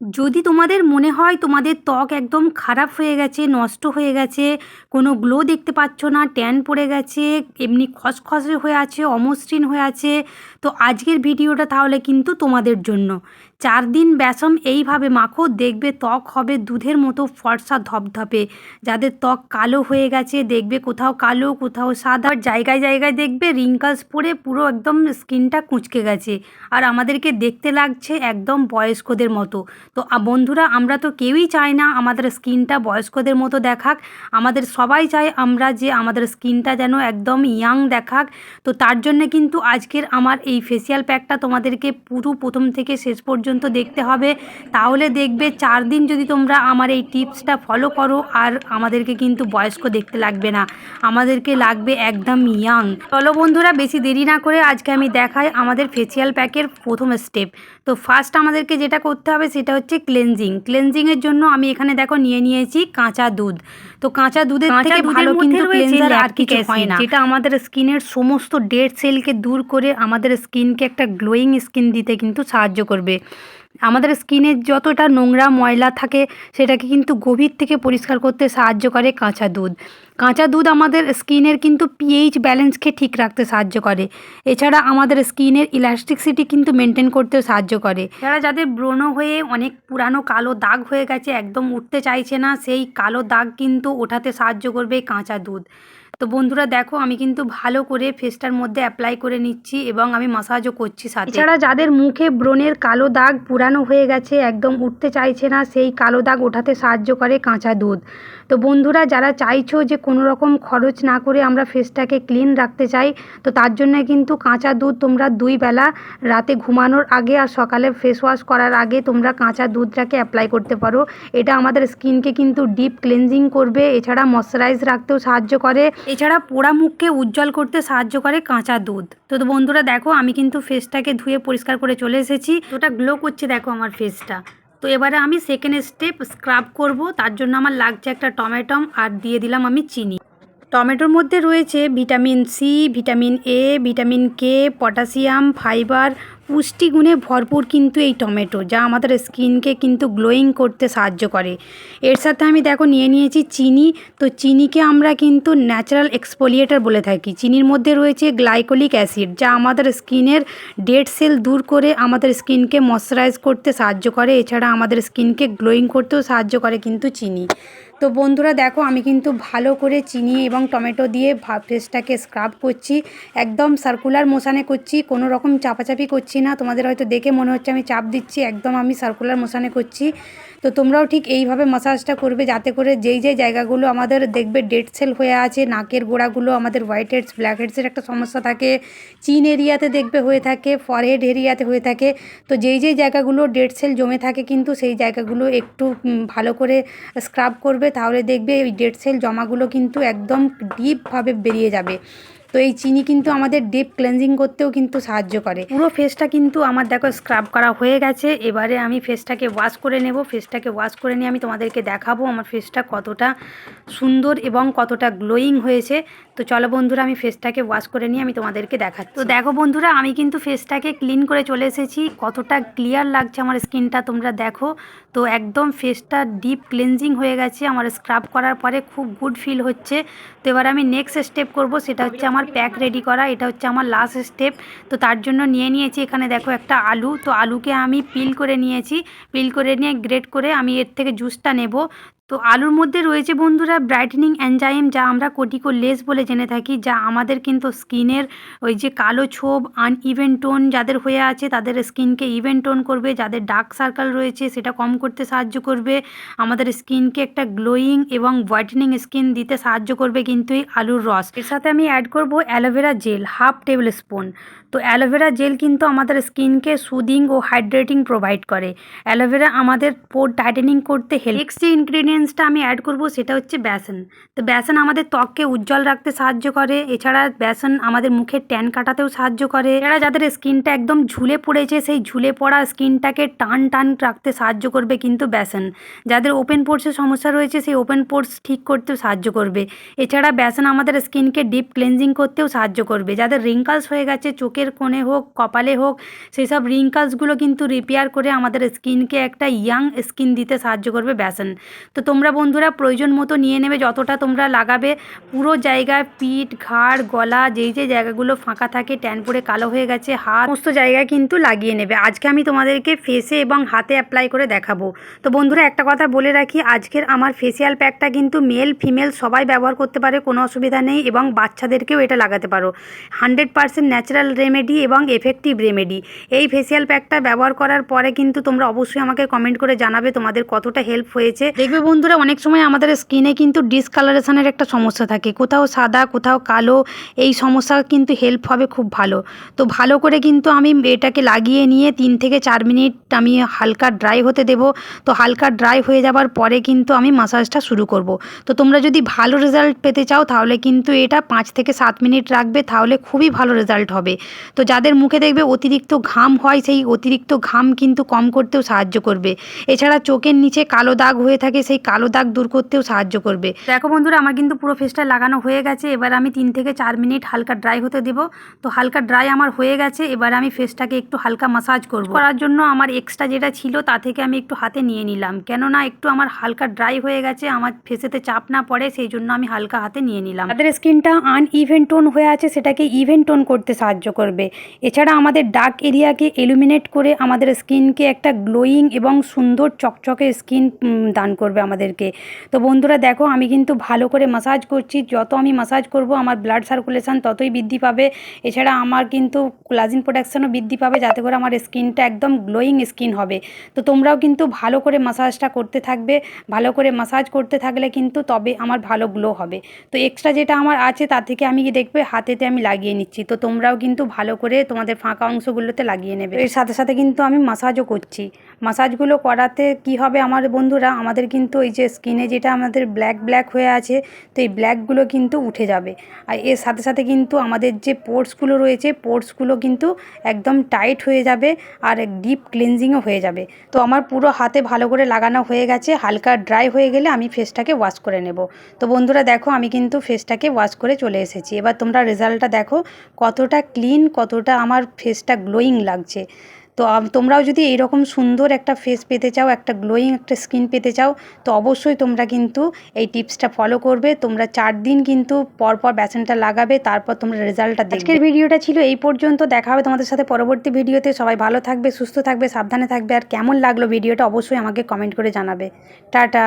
যদি তোমাদের মনে হয় তোমাদের ত্বক একদম খারাপ হয়ে গেছে, নষ্ট হয়ে গেছে, কোনো গ্লো দেখতে পাচ্ছ না ট্যান পড়ে গেছে, এমনি খসখসে হয়ে আছে, অমসৃণ হয়ে আছে, তো আজকের ভিডিওটা তাহলে কিন্তু তোমাদের জন্য। চার দিন ব্যাসম এইভাবে মাখো, দেখবে ত্বক হবে দুধের মতো ফর্সা ধপধপে। যাদের ত্বক কালো হয়ে গেছে, দেখবে কোথাও কালো, কোথাও সাদা। জায়গায় জায়গায় দেখবে রিঙ্কালস পরে পুরো একদম স্কিনটা কুঁচকে গেছে। আর আমাদেরকে দেখতে লাগছে একদম বয়স্কদের মতো। তো বন্ধুরা, আমরা তো কেউই চাই না আমাদের স্কিনটা বয়স্কদের মতো দেখাক। আমাদের সবাই চায় আমরা যে আমাদের স্কিনটা যেন একদম ইয়াং দেখাক। তো তার জন্য কিন্তু আজকের আমার এই ফেসিয়াল প্যাকটা তোমাদেরকে পুরো প্রথম থেকে শেষ পর্যন্ত দেখতে হবে। তাহলে দেখবে চার দিন যদি তোমরা আমার এই টিপসটা ফলো করো আর আমাদেরকে কিন্তু বয়স্ক দেখতে লাগবে না। আমাদেরকে লাগবে একদম ইয়াং চলো বন্ধুরা বেশি দেরি না করে আজকে আমি দেখাই আমাদের ফেসিয়াল প্যাকের প্রথম স্টেপ তো ফার্স্ট আমাদেরকে যেটা করতে হবে সেটা হচ্ছে ক্লেনজিং ক্লেনজিংয়ের জন্য আমি এখানে দেখো নিয়ে নিয়েছি কাঁচা দুধ। তো কাঁচা দুধের থেকে ভালো কিন্তু ক্লেনজার আর কিছু হয় না। যেটা আমাদের স্কিনের সমস্ত ডেড সেলকে দূর করে আমাদের স্কিনকে একটা গ্লোয়িং স্কিন দিতে কিন্তু সাহায্য করবে। আমাদের স্কিনের যতটা নোংরা ময়লা থাকে, সেটাকে কিন্তু গভীর থেকে পরিষ্কার করতে সাহায্য করে কাঁচা দুধ। কাঁচা দুধ আমাদের স্কিনের কিন্তু পিএইচ ব্যালেন্সকে ঠিক রাখতে সাহায্য করে। এছাড়া আমাদের স্কিনের ইলাস্টিকসিটি কিন্তু মেনটেন করতেও সাহায্য করে। যারা যাদের ব্রণ হয়ে অনেক পুরানো কালো দাগ হয়ে গেছে, একদম উঠতে চাইছে না, সেই কালো দাগ কিন্তু ওঠাতে সাহায্য করবে কাঁচা দুধ। তো বন্ধুরা দেখো, আমি কিন্তু ভালো করে ফেসটার মধ্যে অ্যাপ্লাই করে নিচ্ছি এবং আমি মাসাজও করছি সাথে। এছাড়া যাদের মুখে ব্রণের কালো দাগ পুরানো হয়ে গেছে, একদম উঠতে চাইছে না, সেই কালো দাগ ওঠাতে সাহায্য করে কাঁচা দুধ। তো বন্ধুরা, যারা চাইছো যে কোনো রকম খরচ না করে আমরা ফেসটাকে ক্লিন রাখতে চাই, তো তার জন্য কিন্তু কাঁচা দুধ তোমরা দুই বেলা রাতে ঘুমানোর আগে আর সকালে ফেস ওয়াশ করার আগে তোমরা কাঁচা দুধটাকে অ্যাপ্লাই করতে পারো। এটা আমাদের স্কিনকে কিন্তু ডিপ ক্লিনজিং করবে, এছাড়া ময়শ্চারাইজ রাখতেও সাহায্য করে। এছাড়া পোড়া মুখকে উজ্জ্বল করতে সাহায্য করে কাঁচা দুধ। তো বন্ধুরা, দেখো, আমি কিন্তু ফেসটাকে ধুয়ে পরিষ্কার করে চলে এসেছি। ওটা গ্লো করছে, দেখো আমার ফেসটা তো এবারে আমি সেকেন্ড স্টেপ স্ক্রাব করব। তার জন্য আমার লাগছে একটা টমেটম আর দিয়ে দিলাম আমি চিনি। টমেটোর মধ্যে রয়েছে vitamin C, vitamin A, vitamin K, potassium, fibre পুষ্টিগুণে ভরপুর কিন্তু এই টমেটো, যা আমাদের স্কিনকে কিন্তু গ্লোয়িং করতে সাহায্য করে। এর সাথে আমি দেখো নিয়ে নিয়েছি চিনি। তো চিনিকে আমরা কিন্তু ন্যাচারাল এক্সফোলিয়েটার বলে থাকি। চিনির মধ্যে রয়েছে গ্লাইকোলিক অ্যাসিড, যা আমাদের স্কিনের ডেড সেল দূর করে আমাদের স্কিনকে ময়শ্চারাইজ করতে সাহায্য করে। এছাড়া আমাদের স্কিনকে গ্লোয়িং করতেও সাহায্য করে কিন্তু চিনি। তো বন্ধুরা দেখো, আমি কিন্তু ভালো করে চিনি এবং টমেটো দিয়ে ফেসটাকে স্ক্রাব করছি, একদম সার্কুলার মোশানে করছি, কোনো রকম চাপাচাপি করছি না, তোমাদের হয়তো দেখে মনে হচ্ছে আমি চাপ দিচ্ছি, একদম আমি সার্কুলার মোশানে করছি। তো তোমরাও ঠিক এইভাবে মাসাজটা করবে যাতে করে যেই যেই জায়গাগুলো আমাদের দেখবে ডেড সেল হয়ে আছে, নাকের গোড়াগুলো, আমাদের হোয়াইট হেডস ব্ল্যাক হেডসের একটা সমস্যা থাকে চিন এরিয়াতে দেখবে হয়ে থাকে ফরহেড এরিয়াতে হয়ে থাকে। তো যেই যেই জায়গাগুলো ডেড সেল জমে থাকে কিন্তু সেই জায়গাগুলো একটু ভালো করে স্ক্রাব করবে, তাহলে দেখবে ওই ডেড সেল জমাগুলো কিন্তু একদম ডিপভাবে বেরিয়ে যাবে। তো এই চিনি কিন্তু আমাদের ডিপ ক্লেনজিং করতেও কিন্তু সাহায্য করে। পুরো ফেসটা কিন্তু আমার দেখো স্ক্রাব করা হয়ে গেছে। এবারে আমি ফেসটাকে ওয়াশ করে নেব। ফেসটাকে ওয়াশ করে নিয়ে আমি তোমাদেরকে দেখাবো আমার ফেসটা কতটা সুন্দর এবং কতটা গ্লোয়িং হয়েছে। তো চলো বন্ধুরা, আমি ফেসটাকে ওয়াশ করে নিয়ে আমি তোমাদেরকে দেখাচ্ছি। তো দেখো বন্ধুরা, আমি কিন্তু ফেসটাকে ক্লিন করে চলে এসেছি। কতটা ক্লিয়ার লাগছে আমার স্কিনটা তোমরা দেখো। তো একদম ফেসটা ডিপ ক্লিনজিং হয়ে গেছে। আমার স্ক্রাব করার পরে খুব গুড ফিল হচ্ছে। তো এবার আমি নেক্সট স্টেপ করব, সেটা হচ্ছে আমার প্যাক রেডি করা। এটা হচ্ছে আমার লাস্ট স্টেপ তো তার জন্য নিয়ে নিয়েছি এখানে দেখো একটা আলু। তো আলুকে আমি পিল করে নিয়েছি। পিল করে নিয়ে গ্রেট করে আমি এর থেকে জুসটা নেব। তো আলুর মধ্যে রয়েছে বন্ধুরা ব্রাইটেনিং অ্যানজাইম যা আমরা কোটিকো লেস বলে জেনে থাকি, যা আমাদের কিন্তু স্কিনের ওই যে কালো ছোপ আনইভেন টোন যাদের হয়ে আছে তাদের স্কিনকে ইভেন টোন করবে, যাদের ডার্ক সার্কেল রয়েছে সেটা কম করতে সাহায্য করবে, আমাদের স্কিনকে একটা গ্লোয়িং এবং হোয়াইটেনিং স্কিন দিতে সাহায্য করবে কিন্তু এই আলুর রস। এর সাথে আমি অ্যাড করব aloe vera gel half tablespoon তো অ্যালোভেরা জেল কিন্তু আমাদের স্কিনকে সুদিং ও হাইড্রেটিং প্রোভাইড করে। অ্যালোভেরা আমাদের পোর টাইটেনিং করতে হেল্প নেক্সট যে ইনগ্রিডিয়েন্টসটা আমি অ্যাড করব সেটা হচ্ছে বেসন। তো বেসন আমাদের ত্বককে উজ্জ্বল রাখতে সাহায্য করে, এছাড়া বেসন আমাদের মুখের ট্যান কাটাতেও সাহায্য করে। এছাড়া যাদের স্কিনটা একদম ঝুলে পড়েছে, সেই ঝুলে পড়া স্কিনটাকে টান টান রাখতে সাহায্য করবে কিন্তু বেসন। যাদের ওপেন পোর্সের সমস্যা রয়েছে, সেই ওপেন পোর্স ঠিক করতেও সাহায্য করবে। এছাড়া বেসন আমাদের স্কিনকে ডিপ ক্লেনজিং করতেও সাহায্য করবে। যাদের রিঙ্কালস হয়ে গেছে, চোখের কোণে হোক, কপালে হোক সেই সব রিঙ্কালসগুলো কিন্তু রিপেয়ার করে আমাদের স্কিনকে একটা ইয়াং স্কিন দিতে সাহায্য করবে বেসন। তো তোমরা বন্ধুরা প্রয়োজন মতো নিয়ে নেবে, যতটা তোমরা লাগাবে। পুরো জায়গায় পিঠ, ঘাড়, গলা, যেই যে জায়গাগুলো ফাঁকা থাকে ট্যান পড়ে কালো হয়ে গেছে, হাত, সমস্ত জায়গায় কিন্তু লাগিয়ে নেবে। আজকে আমি তোমাদেরকে ফেসে এবং হাতে অ্যাপ্লাই করে দেখাবো। তো বন্ধুরা, একটা কথা বলে রাখি, আজকের আমার ফেসিয়াল প্যাকটা কিন্তু মেল ফিমেল সবাই ব্যবহার করতে পারে, কোনো অসুবিধা নেই এবং বাচ্চাদেরকেও এটা লাগাতে পারো। হান্ড্রেড পারসেন্ট ন্যাচারাল রেমেডি এবং এফেক্টিভ রেমেডি এই ফেসিয়াল প্যাকটা ব্যবহার করার পরে কিন্তু তোমরা অবশ্যই আমাকে কমেন্ট করে জানাবে, তোমাদের কতটা হেল্প হয়েছে। দেখবে বন্ধুরা, অনেক সময় আমাদের স্কিনে কিন্তু ডিসকালারেশনের একটা সমস্যা থাকে। কোথাও সাদা, কোথাও কালো, এই সমস্যা কিন্তু হেল্প হবে খুব ভালো। তো ভালো করে কিন্তু আমি এটাকে লাগিয়ে নিয়ে তিন থেকে চার মিনিট আমি হালকা ড্রাই হতে দেব। তো হালকা ড্রাই হয়ে যাবার পরে কিন্তু আমি মাসাজটা শুরু করব। তো তোমরা যদি ভালো রেজাল্ট পেতে চাও, তাহলে কিন্তু এটা পাঁচ থেকে সাত মিনিট রাখবে, তাহলে খুবই ভালো রেজাল্ট হবে। তো যাদের মুখে দেখবে অতিরিক্ত ঘাম হয়, সেই অতিরিক্ত ঘাম কিন্তু কম করতেও সাহায্য করবে। এছাড়া চোখের নিচে কালো দাগ হয়ে থাকে, সেই কালো দাগ দূর করতেও সাহায্য করবে। দেখো বন্ধুরা আমার কিন্তু পুরো ফেসটা লাগানো হয়ে গেছে। এবার আমি তিন থেকে চার মিনিট হালকা ড্রাই হতে দেব। তো হালকা ড্রাই আমার হয়ে গেছে। এবার আমি ফেসটাকে একটু হালকা মাসাজ করব। করার জন্য আমার এক্সট্রা যেটা ছিল তা থেকে আমি একটু হাতে নিয়ে নিলাম। কেননা একটু আমার হালকা ড্রাই হয়ে গেছে আমার ফেসেতে চাপ না পড়ে সেই জন্য আমি হালকা হাতে নিয়ে নিলাম। তাদের স্কিনটা আন ইভেন টোন হয়ে আছে সেটাকে ইভেন টোন করতে সাহায্য করবে। এছাড়া আমাদের ডার্ক এরিয়াকে এলুমিনেট করে আমাদের স্কিনকে একটা গ্লোয়িং এবং সুন্দর চকচকে স্কিন দান করবে আমাদেরকে। তো বন্ধুরা দেখো, আমি কিন্তু ভালো করে মাসাজ করছি। যত আমি মাসাজ করব, আমার ব্লাড সার্কুলেশান ততই বৃদ্ধি পাবে। এছাড়া আমার কিন্তু কোলাজিন প্রোডাকশনও বৃদ্ধি পাবে, যাতে করে আমার স্কিনটা একদম গ্লোয়িং স্কিন হবে। তো তোমরাও কিন্তু ভালো করে মাসাজটা করতে থাকবে। ভালো করে মাসাজ করতে থাকলে কিন্তু তবে আমার ভালো গ্লো হবে। তো এক্সট্রা যেটা আমার আছে তার থেকে আমি দেখবে, হাতেতে আমি লাগিয়ে নিচ্ছি। তো তোমরাও কিন্তু ভালো করে তোমাদের ফাঁকা অংশগুলোতে লাগিয়ে নেবে। এর সাথে সাথে কিন্তু আমি মাসাজও করছি। মাসাজগুলো করাতে কি হবে আমার বন্ধুরা? আমাদের কিন্তু এই যে স্কিনে যেটা আমাদের ব্ল্যাক ব্ল্যাক হয়ে আছে, তো এই ব্ল্যাকগুলো কিন্তু উঠে যাবে। আর এর সাথে সাথে কিন্তু আমাদের যে পোর্টসগুলো রয়েছে পোর্টসগুলো কিন্তু একদম টাইট হয়ে যাবে আর ডিপ ক্লিনজিংও হয়ে যাবে। তো আমার পুরো হাতে ভালো করে লাগানো হয়ে গেছে, হালকা ড্রাই হয়ে গেলে আমি ফেসটাকে ওয়াশ করে নেব। তো বন্ধুরা দেখো, আমি কিন্তু ফেসটাকে ওয়াশ করে চলে এসেছি। এবার তোমরা রেজাল্টটা দেখো, কতটা ক্লিন কতটা আমার ফেসটা গ্লোয়িং লাগছে। তো তোমরাও যদি এইরকম সুন্দর একটা ফেস পেতে চাও একটা গ্লোয়িং একটা স্কিন পেতে চাও তো অবশ্যই তোমরা কিন্তু এই টিপসটা ফলো করবে। তোমরা চার দিন কিন্তু পরপর পর বেসনটা লাগাবে তারপর তোমরা রেজাল্টটা দেখবে। আজকের ভিডিওটা ছিল এই পর্যন্ত। দেখা হবে তোমাদের সাথে পরবর্তী ভিডিওতে সবাই ভালো থাকবে সুস্থ থাকবে সাবধানে থাকবে। আর কেমন লাগল ভিডিওটা অবশ্যই আমাকে কমেন্ট করে জানাবে। টাটা!